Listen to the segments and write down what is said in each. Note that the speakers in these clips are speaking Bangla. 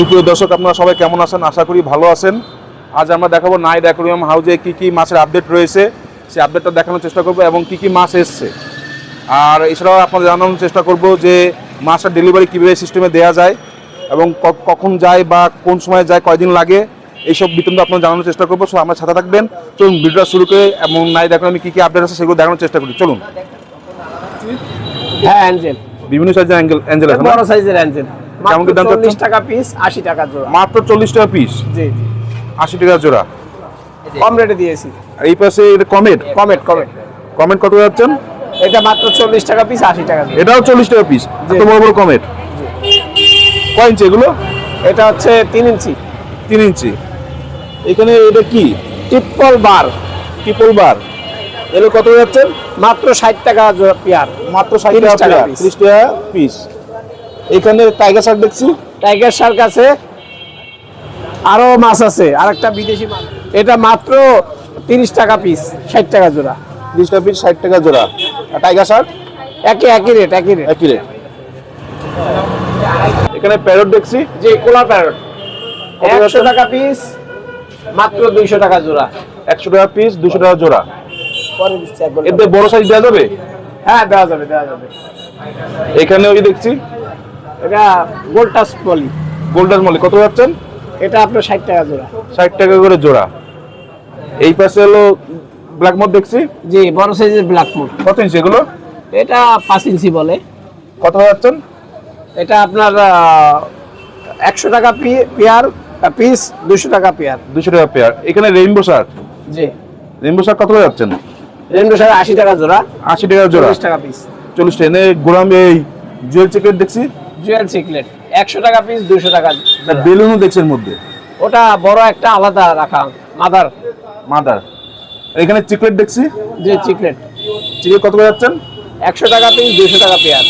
সুপ্রিয় দর্শক আপনারা সবাই কেমন আছেন? আশা করি ভালো আছেন। আজ আমরা দেখাবো নাইট অ্যাকোরিয়াম হাউজে কি কি মাছের আপডেট রয়েছে। সেই আপডেটটা দেখানোর চেষ্টা করব এবং কি কি মাছ এসছে। আর এছাড়াও আপনাদের জানানোর চেষ্টা করব যে মাছটা ডেলিভারি কীভাবে সিস্টেমে দেওয়া যায় এবং কখন যায় বা কোন সময় যায় কয়দিন লাগে এইসব বিতন্ড আপনার জানানোর চেষ্টা করব। সো আমার সাথে থাকবেন। চলুন ভিডিওটা শুরু করে এবং নাই নাইট অ্যাকোরিয়ামে কী কী আপডেট আছে সেগুলো দেখানোর চেষ্টা করি। চলুন। হ্যাঁ অ্যাঞ্জেল বিভিন্ন সাইজের অ্যাঙ্গেল অ্যাঞ্জেল? বড় সাইজের অ্যাঞ্জেল কেমন দাম? চল্লিশ টাকা পিস আশি টাকা জোড়া। মাত্র চল্লিশ টাকা পিস জি জি। আশি টাকা জোড়া? কম রেটে দিয়েছি। এই পাশে এটা কমেট কমেট কমেট কমেন্ট কত যাচ্ছেন? এটা মাত্র চল্লিশ টাকা পিস আশি টাকা এটাও চল্লিশ টাকা পিস। এত বড় বড় কমেট কয় ইঞ্চি এগুলো? এটা হচ্ছে তিন ইঞ্চি তিন ইঞ্চি এখানে এটা কি? ট্রিপল বার ট্রিপল বার এগুলো কত যাচ্ছেন? মাত্র ষাট টাকা জোড়া পেয়ার মাত্র ষাট টাকা টাকা 30 টাকা পিস এখানে টাইগার শার্ক দেখছি। টাইগার শার্ক আছে। আরও মাছ আছে আর একটা বিদেশি মাছ। এটা মাত্র তিরিশ টাকা পিস ষাট টাকা জোড়া। ত্রিশ টাকা পিস ষাট টাকা জোড়া। Tiger shark? একই একই রেট একই রেট একই রেট এখানে প্যারট দেখছি। যে কোলা প্যারট একশো টাকা পিস মাত্র দুইশো টাকা জোড়া। একশো টাকা পিস দুশো টাকা জোড়া। এতে বড় সাইজ দেওয়া যাবে? হ্যাঁ দেওয়া যাবে দেওয়া যাবে। এখানে ওই দেখছি? এটা গোল্ড টাচ পলি। গোল্ডার মলি কত যাচ্ছেন? এটা আপনার ষাট টাকা জোড়া। ষাট টাকা করে জোড়া। এই পাশে হলো ব্ল্যাক মড দেখছি? জি বড় সাইজের ব্ল্যাক মুড কত ইঞ্চি এগুলো? এটা পাঁচ ইঞ্চি বলে। কত যাচ্ছেন? এটা আপনার একশো টাকা পেয়ার পিস দুশো টাকা পেয়ার। দুশো টাকা পেয়ার। এখানে রেইনবো শার্ক জি। রেইনবো শার্ক কত যাচ্ছেন? রেন্ডো সাড়ে আশি টাকা জোড়া। আশি টাকা জোড়া। চল্লিশ টাকা পিস চল্লিশ টাকা। গোলাম এই জুয়েল চিকেট দেখছি। জুয়েল সিকলেট একশো টাকা পিস দুশো টাকা বেলুনও দেখছি এর মধ্যে? ওটা বড় একটা আলাদা রাখা মাদার। মাদার। এখানে চিকলেট দেখছি? যে চিকলেট। চিকেট কত করে যাচ্ছেন? একশো টাকা পিস দুশো টাকা পেয়ার।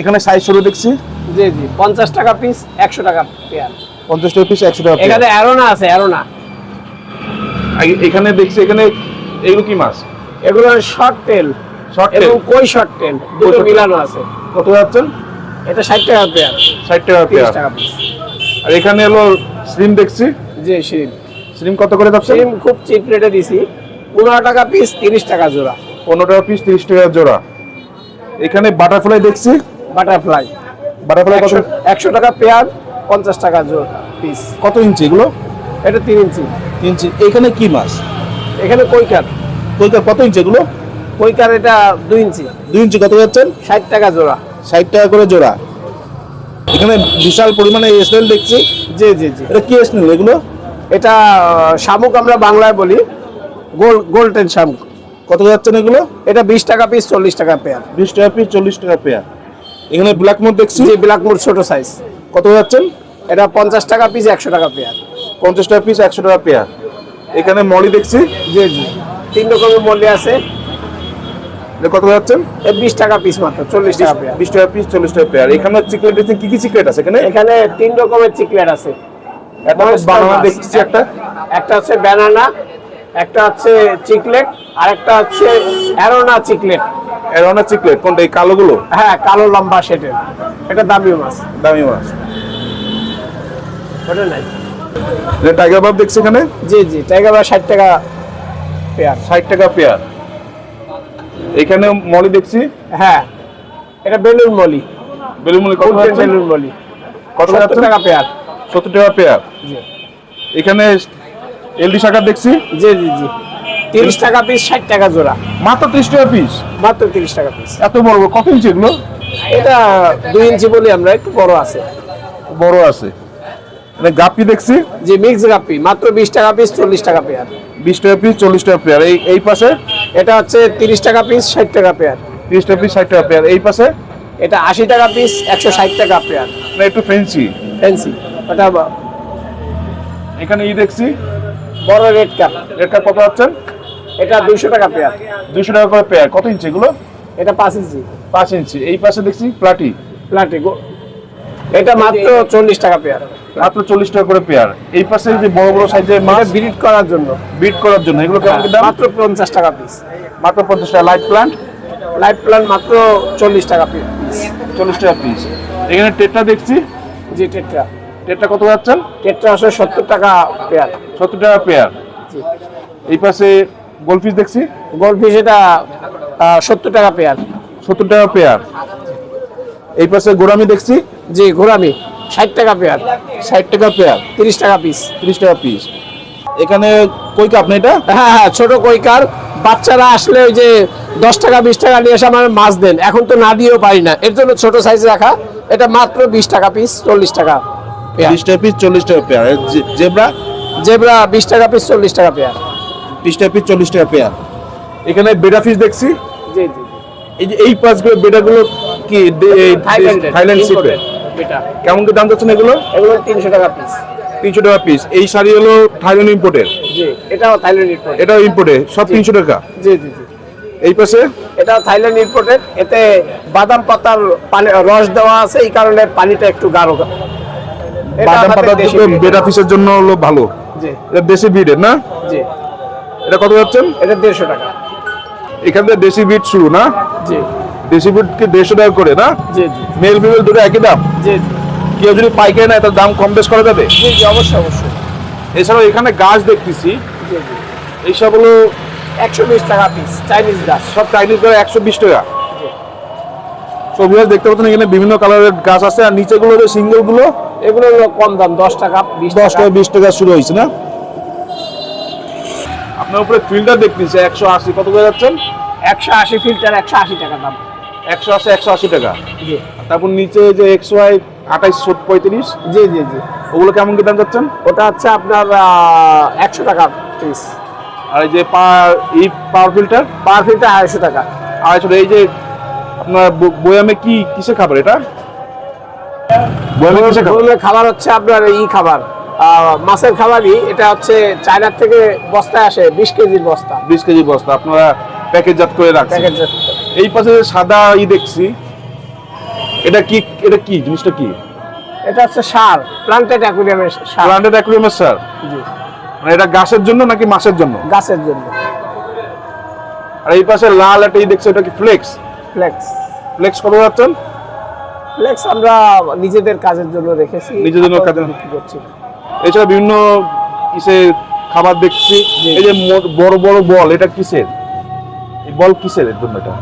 এখানে সাইজ ষোলো দেখছি। জি জি পঞ্চাশ টাকা পিস একশো টাকা পেয়ার। পঞ্চাশ টাকা পিস একশো টাকা এখানে অ্যারোনা আছে অ্যারোনা। এখানে দেখছি এখানে এগুলো কি মাছ? এগুলো শর্ট টেল শর্ট এবং কই শর্ট টেল দুটো মিলানো আছে। কত যাচ্ছেন? এটা ষাট টাকা পেয়ার। ষাট টাকা তিরিশ পেয়ার আর এখানে হলো স্লিম দেখছি। জি শিম স্লিম কত করে যাচ্ছে? শিম খুব চিপ রেটে দিছি। পনেরো টাকা পিস তিরিশ টাকা জোড়া। পনেরো টাকা পিস তিরিশ টাকা জোড়া। এখানে বাটারফ্লাই দেখছি। বাটারফ্লাই বাটারফ্লাই কত? একশো একশো টাকা পেয়ার পঞ্চাশ টাকা জোড়া পিস কত ইঞ্চি এগুলো? এটা তিন ইঞ্চি। তিন ইঞ্চি। এখানে কি মাছ? এখানে কৈকার। কইকার কত ইঞ্চি এগুলো? কৈকার এটা দুই ইঞ্চি। দুই ইঞ্চি কত যাচ্ছেন? ষাট টাকা জোড়া। ষাট টাকা করে জোড়া। এখানে বিশাল পরিমাণে স্নেল দেখছি। জি জি জি। এটা কি স্নেল এগুলো? এটা শামুক আমরা বাংলায় বলি। গোল গোল্ডেন শামুক। কত যাচ্ছেন এগুলো? এটা বিশ টাকা পিস চল্লিশ টাকা পেয়ার বিশ টাকা পিস চল্লিশ টাকা পেয়ার এখানে ব্ল্যাক মোড দেখছি? জি ব্ল্যাকমুড ছোট সাইজ কত যাচ্ছেন? এটা পঞ্চাশ টাকা পিস একশো টাকা পেয়ার পঞ্চাশ টাকা পিস একশো টাকা পেয়ার এখানে মলি দেখছি? জি জি। তিন রকমের মূল্য আছে। কত যাচ্ছেন বিশ টাকা পিস মাত্র চল্লিশ টাকা পেয়ার বিশ টাকা পিস চল্লিশ টাকা পেয়ার এখানে চিকলেট দেখছেন কি কি চিকলেট আছে এখানে? এখানে তিন রকমের চিকলেট আছে। বানানা দেখছি একটা। একটা হচ্ছে ব্যানানা একটা হচ্ছে চিকলেট আর একটা হচ্ছে অ্যারোনা চিকলেট। এরোনা চিকলেট কোনটা এই কালোগুলো? হ্যাঁ কালো লম্বা সেটের এটা দামি মাছ। দামি মাছ। ওটা নাই? টাইগার বাব দেখছি এখানে? জি জি টাইগার বা ষাট টাকা পেয়ার ষাট টাকা পেয়ার এখানে মলি দেখছি? হ্যাঁ এটা বেলুন মলি। বেলুমলি কত গোল্ডেন যাচ্ছে? Balloon molly? কত যাচ্ছে? টাকা পেয়ার সত্তর টাকা পেয়ার জি। এখানে এলডি শাখা দেখছি? জি জি জি। তিরিশ টাকা পিস ষাট টাকা জোড়া। মাত্র ত্রিশ টাকা পিস মাত্র তিরিশ টাকা পিস এত বড় কত ইঞ্চি এগুলো? এটা দুই ইঞ্চি বলি আমরা একটু বড় আছে। বড় আছে। মানে গাপি দেখছি? যে মিক্স গাপ্পি। মাত্র বিশ টাকা পিস চল্লিশ টাকা পেয়ার বিশ টাকা পিস চল্লিশ টাকা পেয়ার এই এই পাশে? এটা হচ্ছে তিরিশ টাকা পিস ষাট টাকা পেয়ার তিরিশ টাকা পিস ষাট টাকা পেয়ার এই পাশে? এটা আশি টাকা পিস একশো ষাট টাকা পেয়ার না একটু ফেন্সি ফ্যান্সি ওটা এখানে ই দেখছি। বড় রেড কাপ এটা কত যাচ্ছেন এটা দুইশো টাকা পেয়ার দুশো টাকা করে পেয়ার কত ইঞ্চি এগুলো? এটা পাঁচ ইঞ্চি। পাঁচ ইঞ্চি। এই পাশে দেখছি প্লাটি প্লাটে গো এটা মাত্র চল্লিশ টাকা পেয়ার। মাত্র চল্লিশ টাকা করে পেয়ার। এই পাশে যে বড় বড় সাইজের মাছ ব্রিড করার জন্য। বিট করার জন্য। এগুলো কেমন দাম? মাত্র পঞ্চাশ টাকা পিস মাত্র পঞ্চাশ টাকা। লাইট প্লান্ট লাইফ প্ল্যান মাত্র চল্লিশ টাকা পিস চল্লিশ টাকা পিস এখানে টেটটা দেখছি। জি টেট্রা টেটটা কত যাচ্ছেন টেটটা আসলে সত্তর টাকা পেয়ার। সত্তর টাকা পেয়ার। এই পাশে গোলফিশ দেখছি। গোল্ডফিশ এটা সত্তর টাকা পেয়ার। সত্তর টাকা পেয়ার। এই পাশে গোরামি দেখছি। জি ঘোরামি। ষাট টাকা পেয়ার। ষাট টাকা পেয়ার? তিরিশ টাকা পিস তিরিশ টাকা পিস এখানে কই কাপ না এটা? হ্যাঁ হ্যাঁ ছোট কৈকার বাচ্চারা আসলে ওই যে দশ টাকা বিশ টাকা নিয়ে এসে আমার মাছ দেন। এখন তো না দিয়েও পারি না। এর জন্য ছোট সাইজ রাখা। এটা মাত্র বিশ টাকা পিস চল্লিশ টাকা তিরিশ টাকা পিস চল্লিশ টাকা পেয়ার। জেব্রা? জেবরা বিশ টাকা পিস চল্লিশ টাকা পেয়ার। তিরিশ টাকা পিস চল্লিশ টাকা পেয়ার। এখানে বেডা ফিস দেখছি? জি জি এই যে এই পাঁচগুলো বেডাগুলো কি? থাইল্যান্ডের থাইল্যান্ড কেমন কি দাম যাচ্ছেন এগুলো? এগুলো তিনশো টাকা পিস তিনশো টাকা পিস এই শাড়ি হলো থাইল্যান্ড ইম্পোর্টের জি এটাও থাইল্যান্ড ইম্পোর্টেড এটাও ইম্পোর্টে সব তিনশো টাকা? জি জি জি। এই পাশে? এটা থাইল্যান্ড ইম্পোর্টেড এতে বাদাম পাতার পানি রস দেওয়া আছে এই কারণে পানিটা একটু গাঢ় বাদাম আমাদের পাতা দেশি দুটো ফিসের জন্য হলো ভালো। জি। এটা দেশি ব্রিডের না? জি। এটা কত যাচ্ছেন? এটা দেড়শো টাকা। এখান থেকে দেশি ব্রিড শুরু না? জি। দেশি ব্রিড কি দেড়শো টাকা করে না? মেল ফিমেল দুটো একই দাম? কেউ যদি পাইকারি নেয় তার দাম কম বেশ করা যাবে? অবশ্যই অবশ্যই। এছাড়াও এখানে গাছ দেখতেছি। এইসব হলো একশো বিশ টাকা পিস চাইনিজ গাছ। সব চাইনিজ করে একশো বিশ টাকা। সবজি গাছ দেখতে পাচ্ছেন এখানে বিভিন্ন কালারের গাছ আছে। আর নিচেগুলো যে সিঙ্গেলগুলো? এগুলো কম দাম দশ টাকা বিশ দশ টাকা। টাকা বিশ টাকা শুরু হয়েছে না? আপনার উপরে ফিল্টার দেখতেছি একশো আশি। কত করে যাচ্ছেন? একশো আশি ফিল্টার একশো আশি টাকা দাম। একশো আশি একশো আশি টাকা। জি। তারপর নিচে যে একশো আই আঠাইশ পঁয়ত্রিশ জি জি জি। ওগুলো কেমন কি দাম যাচ্ছেন? ওটা হচ্ছে আপনার একশো টাকা পিস আর এই যে পার এই পাওয়ার ফিল্টার? পার ফিল্টার আড়াইশো টাকা। আড়াইশো। এই যে আপনার বয়ামে কি কিসে খাবার এটা? বয়ামে খাবার? হচ্ছে আপনার ই খাবার। মাছের খাবারই। এটা হচ্ছে চায়নার থেকে বস্তায় আসে বিশ কেজির বস্তা। বিশ কেজির বস্তা। আপনারা প্যাকেটজাত করে রাখছেন। প্যাকেট এই পাশে সাদা ই দেখছি এটা কি এটা কি জিনিসটা কি? এটা হচ্ছে সার প্লান্টেড অ্যাকুরিয়ামের সার। প্লান্টেড অ্যাকুরিয়ামের স্যার জি। মানে এটা গাছের জন্য নাকি মাছের জন্য? গাছের জন্য। আর এই পাশে লাল একটা ই দেখছি এটা কি ফ্লেক্স ফ্লেক্স ফ্লেক্স কত যাচ্ছেন? ফ্লেক্স আমরা নিজেদের কাজের জন্য রেখেছি নিজেদের আপাতত কাজে- বিক্রি করছি। এছাড়া বিভিন্ন কিসে খাবার দেখছি এই যে বড় বড় বল এটা কিসের? এই বল কিসের জন্য এটা?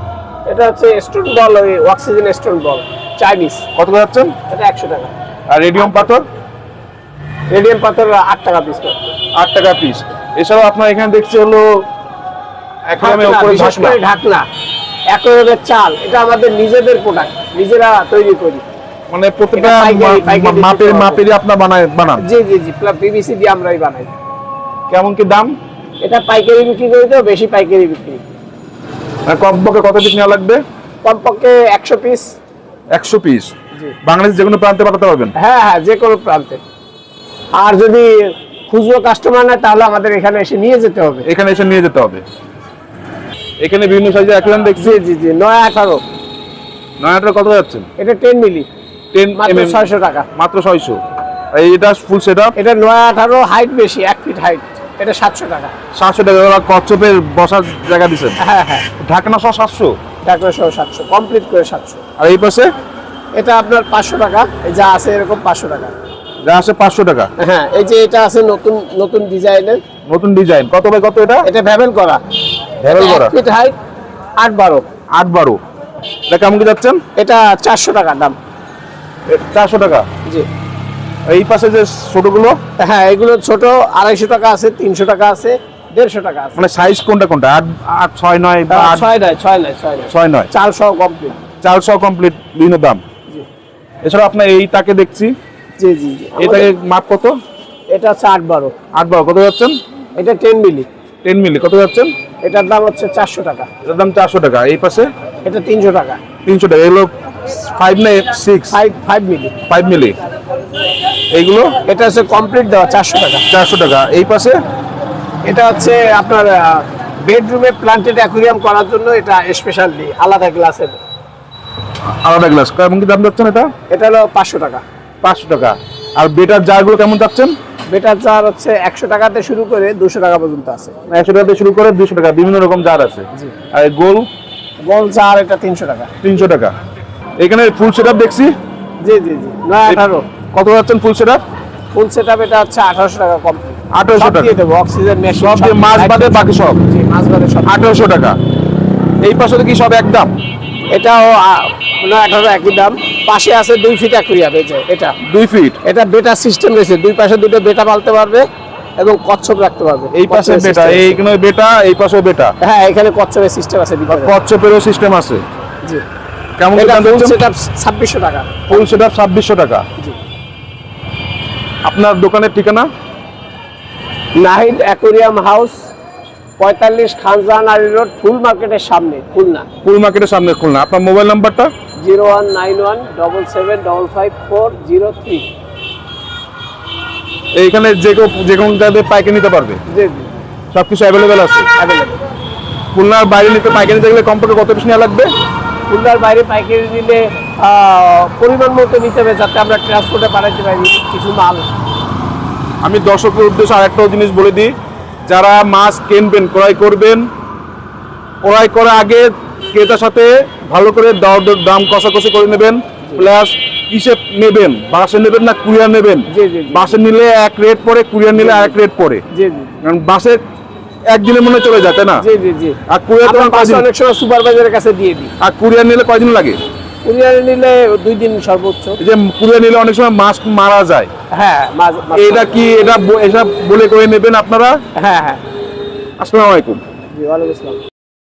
এটা হচ্ছে স্টোন বল ওই অক্সিজেন স্টোন বল চাইনিজ কত করে যাচ্ছেন? এটা একশো টাকা। আর রেডিয়াম পাথর? রেডিয়াম পাথর আট টাকা পিস আট টাকা পিস এছাড়াও আপনার এখানে দেখছি হলো একদমই উপরে ঢাকনা। একরের চাল এটা আমাদের নিজেদের প্রোডাক্ট নিজেরা তৈরি করি। মানে প্রত্যেকটা মাপের মাপেরই আপনার বানায় বানান। জি জি জি পিভিসি দিয়ে আমরাই বানাই। কেমন কি দাম? এটা পাইকারি বিক্রি করি তো বেশি পাইকারি বিক্রি। কমপক্ষে কত পিস নেওয়া লাগবে? কমপক্ষে একশো পিস একশো পিস বাংলাদেশ যে কোনো প্রান্তে পাঠাতে পারবেন? হ্যাঁ হ্যাঁ যে কোনো প্রান্তে। আর যদি খুচরো কাস্টমার না তাহলে আমাদের এখানে এসে নিয়ে যেতে হবে। এখানে এসে নিয়ে যেতে হবে। এখানে বিভিন্ন সাইজের অ্যাকুয়ারিয়াম দেখছি। জি জি জি নয় আঠারো কত যাচ্ছেন? এটা টেন মিলি টেন মাত্র ছয়শো টাকা। মাত্র ছয়শো। এটা ফুল সেট আপ এটা নয় আঠারো হাইট বেশি এক ফিট হাইট এটা সাতশো টাকা। সাতশো টাকা ওরা কচ্ছপের বসার জায়গা দিচ্ছেন হ্যাঁ হ্যাঁ। ঢাকনা সহ সাতশো? ডাক্তার সহ সাতশো কমপ্লিট করে সাতশো। আর এই পাশে? এটা আপনার পাঁচশো টাকা এই যা আছে এরকম পাঁচশো টাকা। যা আছে পাঁচশো টাকা। হ্যাঁ এই যে এটা আছে নতুন নতুন ডিজাইনের। নতুন ডিজাইন। কত বাই কত এটা? এটা ভ্যাবেল করা। ভ্যাবেল করা। ফিট হাইট আট বারো। আট বারো। এটা কেমন যাচ্ছেন? এটা চারশো টাকা দাম। চারশো টাকা। জি। এই পাশে যে ছোটগুলো? হ্যাঁ এগুলো ছোট আড়াইশো টাকা আছে তিনশো টাকা আছে দেড়শো টাকা আছে। মানে সাইজ কোনটা কোনটা? আট আট ছয় নয় ছয় নয় ছয় নয় ছয় নয়। ছয় নয়। সহ কমপ্লিট চার সহ কমপ্লিট বিভিন্ন দাম। জি। এছাড়া আপনার এই তাকে দেখছি। জি জি জি। মাপ কত? এটা হচ্ছে আট বারো। আট বারো কত যাচ্ছেন? এটা টেন মিলি টেন মিলি কত যাচ্ছেন? এটার দাম হচ্ছে চারশো টাকা। এটার দাম চারশো টাকা এই পাশে? এটা তিনশো টাকা। তিনশো টাকা এগুলো ফাইভ সিক্স ফাইভ ফাইভ মিলি ফাইভ মিলি এইগুলো এটা হচ্ছে কমপ্লিট দেওয়া চারশো টাকা। চারশো টাকা। এই পাশে? এটা হচ্ছে আপনার বেডরুমে প্লান্টেড অ্যাকুরিয়াম করার জন্য এটা স্পেশালি আলাদা গ্লাসের আলাদা গ্লাস কেমন কি দাম যাচ্ছেন এটা? এটা হলো পাঁচশো টাকা। পাঁচশো টাকা। আর বেটার জারগুলো কেমন যাচ্ছেন? বেটার চার হচ্ছে একশো টাকাতে শুরু করে দুশো টাকা পর্যন্ত আছে। একশো টাকা থেকে শুরু করে দুশো টাকা বিভিন্ন রকম জার আছে। আর গোল? গোল চার এটা তিনশো টাকা। তিনশো টাকা। এখানে ফুল সেট দেখছি? জি জি জি। নয় আঠারো। কত যাচ্ছেন ফুল সেটা ফুল সেট এটা হচ্ছে আঠারোশো টাকা কম। 1800 টাকা। দিয়ে দেবো অক্সিজেন মেশিন সব দিয়ে মাছ বাদে বাকি সব? জি মাছ বাদে সব। আঠারোশো টাকা। এই পাশে তো কি সব একদম। এটাও না আঠারো একই দাম। পাশে আছে দুই ফিট অ্যাকুরিয়াম এই যে এটা। দুই ফিট এটা বেটা সিস্টেম রয়েছে। দুই পাশে দুটো বেটা পালতে পারবে এবং কচ্ছপ রাখতে পারবে। এই পাশে বেটা এইখানে বেটা এই পাশেও বেটা হ্যাঁ এখানে কচ্ছপের সিস্টেম আছে কচ্ছপেরও সিস্টেম আছে। জি। কেমন ফুল দিচ্ছেন? সেট ছাব্বিশশো টাকা। ফুল টাকা? জি। আপনার দোকানের ঠিকানা? নাহিদ অ্যাকুরিয়াম হাউস পঁয়তাল্লিশ খানজাহান রোড ফুল মার্কেটের সামনে খুলনা। ফুল মার্কেটের সামনে খুলনা। আপনার মোবাইল নাম্বারটা zero one nine one double seven double five four zero three. এইখানে যে কেউ যে কোনো জায়গায় পাইকারি নিতে পারবে? জি জি। সব কিছু অ্যাভেলেবেল আছে? অ্যাভেলেবেল খুলনার বাইরে নিতে পাইকারি নিতে গেলে কমপক্ষে কত পিস নেওয়া লাগবে? খুলনার বাইরে পাইকারি নিলে পরিমাণ মতো নিতে হবে যাতে আমরা ট্রান্সপোর্টে পাঠাতে পারি কিছু মাল। আমি দর্শকের উদ্দেশ্যে আরেকটা জিনিস বলে দিই যারা মাছ কিনবেন ক্রয় করবেন ক্রয় করার আগে ক্রেতার সাথে ভালো করে দর দর দাম কষাকষি করে নেবেন প্লাস কিসে নেবেন বাসে নেবেন না কুরিয়ার নেবেন। বাসে নিলে এক রেট পড়ে কুরিয়ার নিলে আরেক রেট জি। কারণ বাসে একদিনের মনে চলে যায় তাই না? জি জি জি। আর কুরিয়ার তোমার কয়দিন? অনেক সময় সুপারভাইজারের কাছে দিয়ে দিই। আর কুরিয়ার নিলে কয়দিন লাগে? কুরিয়ারে নিলে দুই দিন সর্বোচ্চ। এই যে কুরিয়ার নিলে অনেক সময় মাছ মারা যায়। হ্যাঁ এটা কি এটা এটা বলে করে নেবেন আপনারা? হ্যাঁ হ্যাঁ। আসসালামু আলাইকুম। জি ওয়ালাইকুম আসসালাম।